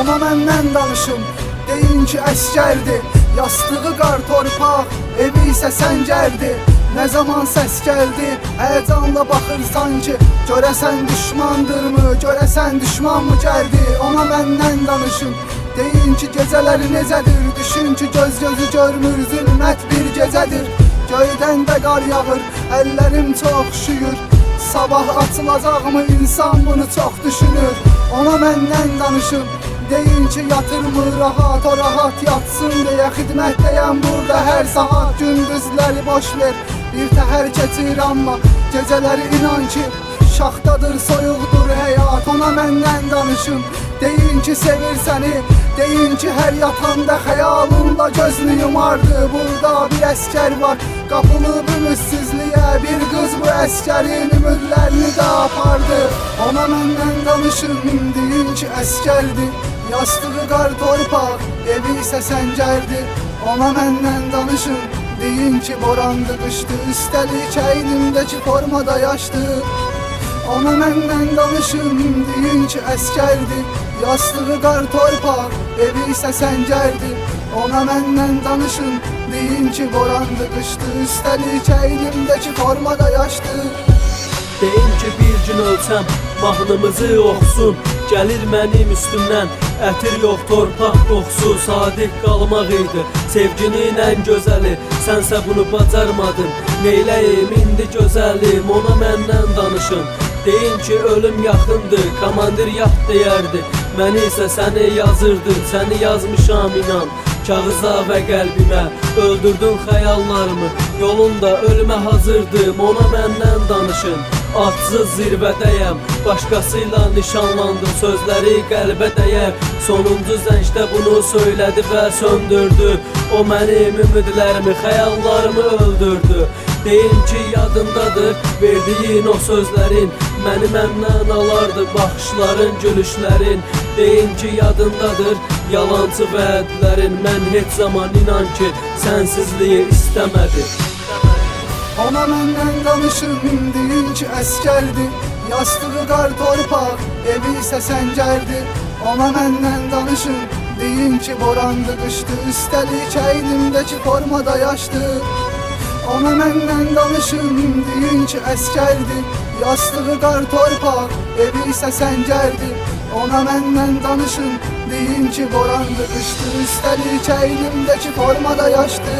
Ona məndən danışım Deyin ki əskərdir Yastığı qar torpaq Evi isə səngərdir Nə zaman səs gəldi Həyəcanla baxır sanki. Görəsən düşmandırmı Görəsən düşman mı gəldi Ona məndən danışın Deyin ki gecələri necədir Düşün ki göz gözü görmür Zülmət bir gecədir Göydən də qar yağır Əllərim çox üşüyür Sabah açılacaqmı insan bunu çox düşünür. Ona məndən danışın Deyin ki yatırmır rahat o rahat yatsın deyə Xidmətdəyəm burada hər saat Gündüzləri boş ver. Bir təhər keçir amma Gecələri inan ki şaxtadır soyuqdur həyat Ona məndən danışın. Deyin ki sevir səni Deyin ki hər yatanda xəyalınla gözünü yumardı. Burada bir əskər var Qapılıb ümitsizliyə Bir qız bu əskərin ümidlərini də apardı. Ona məndən danışın Deyin ki əskərdir Yastığı qar torpaq Evi isə səngərdir Ona məndən danışın Deyin ki borandı qışdı Üstəlik əynimdəki formada yaşdı Ona məndən danışın Deyin ki əskərdir Yastığı qar torpaq Evi isə səngərdir Ona məndən danışın Deyin ki borandı qışdı Üstəlik əynimdəki formada Deyin ki bir gün ölsəm mahnımızı oxusun. Gəlir mənim üstümdən ətir yox torpaq qoxusu. Sadiq qalmaq idi sevginin ən gözəli. Sənsə bunu bacarmadın Neyləyim indi gözəlim? Ona məndən danışın Deyin ki ölüm yaxındır komandir yat deyərdi. Məni isə səni yazırdı səni yazmışam inan. Kağıza və qəlbimə öldürdün xəyallarımı. Yolunda ölümə hazırdım ona məndən danışın Atsız zirvədəyəm Başqasıyla nişanlandım Sözləri qəlbə dəyər Sonuncu zəncdə bunu söylədi və söndürdü. O mənim ümidlərimi, xəyallarımı öldürdü. Deyin ki yadındadır verdiyin o sözlərin. Məni məndən alardı baxışların, gülüşlərin. Deyin ki yadındadır yalancı vədlərin Mən heç zaman inan ki sənsizliyi istəmədim Ona məndən danışın deyin ki əskərdir Yastığı qar torpaq, evi isə səngərdir Ona məndən danışın deyin ki borandı qışdı Üstəlik əynimdəki formada yaşdı Ona məndən danışın deyin ki əskərdir Yastığı qar torpaq, evi isə səngərdir Ona məndən danışın deyin ki borandı qışdı Üstəlik əynimdəki formada yaşdı